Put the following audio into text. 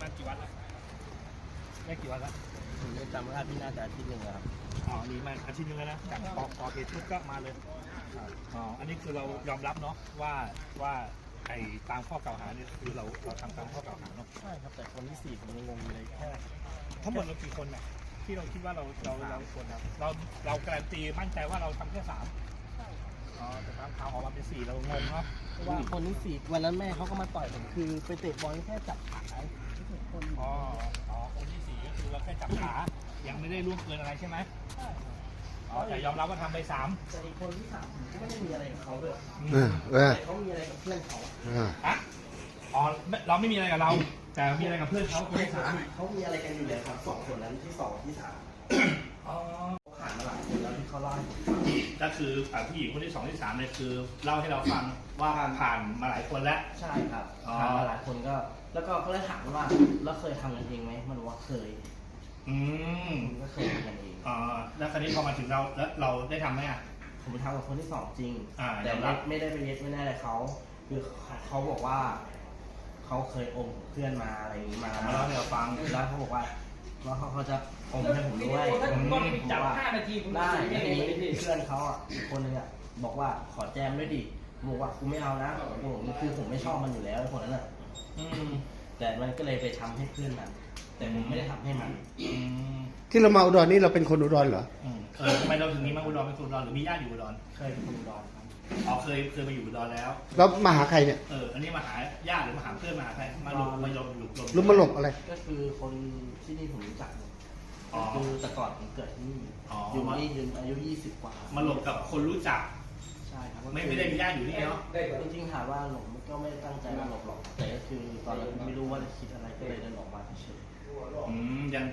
มากี่วันแล้วได้กี่วันแล้วผมยังจำไม่ได้พี่น่าจะอาทิตย์หนึ่งอะครับอ๋อหนีมาอาทิตย์นึงแล้วนะจากปอกอเหตุปุ๊บก็มาเลยอ๋ออันนี้คือเรายอมรับเนาะว่าว่าไอ้ตามข้อกล่าวหาเนี่ยคือเราเราทำตามข้อกล่าวหาเนาะใช่ครับแต่คนที่สี่ผมยังงงอยู่เลยแค่ทั้งหมดเรากี่คนน่ะที่เราคิดว่าเราเราเราคนครับเราเราการันตีมั่นใจว่าเราทำแค่สามอ๋อแต่ตามข่าวออกมาเป็นสี่เรางงเนาะเพราะว่าว่าคนที่สี่วันนั้นแม่เขาก็มาต่อยผมคือไปเตะบอลแค่จับขา คนอ๋ออ๋อคนที่สี่ก็คือเราแค่จับขายังไม่ได้ล่วงเกินอะไรใช่ไหมอ๋อแต่ยอมรับว่าทำไปสามแต่อีกคนที่สามผมก็ไม่ได้มีอะไรกับเขาเลยเออเออแต่เขามีอะไรกับเพื่อนเขาเอออะอ๋อไม่เราไม่มีอะไรกับเรา แต่มีอะไรกับเพื่อนเขาคนที่สามเขามีอะไรกันอยู่แล้วครับสองคนนั้นที่สองที่สาม คืออ่าผู้หญิงคนที่สองที่สามเนี่ยคือเล่าให้เราฟังว่าผ่านมาหลายคนแล้ว ใช่ครับอ๋อผ่านมาหลายคนก็ แล้วก็ก็เลยถามว่าแล้วเคยทำกันเองไหมมันบอกว่าเคยอืมผมก็เคยทำกันเอง อ่าแล้วคราวนี้พอมาถึงเราแล้วเราได้ทำไหมอะ ผมทำกับคนที่สองจริง อ่าแต่ยอมรัไม่บ ไม่ได้ไปเย็ดไม่ได้อะไรเขาคือเขาบอกว่า เขาเคยอมเพื่อนมาอะไรอย่างนี้มามาเล่าให้เราฟัง แล้วเขาบอกว่าว่าเขาเขาจะอมให้ผมด้วยถ้าผมตอนผไปมจับว่าห้า นาทีคุณได้ยัแล้วงไงทีนี้ไม่ได้เพื่อนเขาอะอีกคนนึงอะบอกว่าขอแจมด้วยดิผมบอกว่ากูไม่เอานะผมคือผมไม่ชอบมันอยู่แล้วไอ้คนนั้นอะอืมแต่มันก็เลยไปทำให้เพื่อนมัน แต่ผมไม่ได้ทำให้มันอืมที่เรามาอุดรนี่เราเป็นคนอุดรเหรอ อืมเออทำไมเราถึงนี้มาอุดรเป็นคนอุดรหรือมีญาติอยู่อุดรเคยเป็นคนอุดรครับอ๋อเคยเคยมาอยู่อุดรแล้ว แล้วมาหาใครเนี่ยเออ อันนี้มาหาญาติหรือมาหาเพื่อนมาหาใครมาหลบมาหลบหลบหลบหรือมาหลบอะไร ก็คือคนที่นี่ผมรู้จักหมด คือแต่ก่อนผมเกิดที่นี่อยู่มาที่ถึงอายุ 20 กว่ามาหลบกับคนรู้จัก ใช่ครับไม่ไม่ได้มีญาติอยู่นี่เนาะ ได้จริงๆถามว่าหลบก็ไม่ได้ตั้งใจมาหลบหรอกแต่ก็คือตอนนั้นไม่รู้ว่าจะคิดอะไรก็เลยเดินออกมาเฉยๆ อืมยัง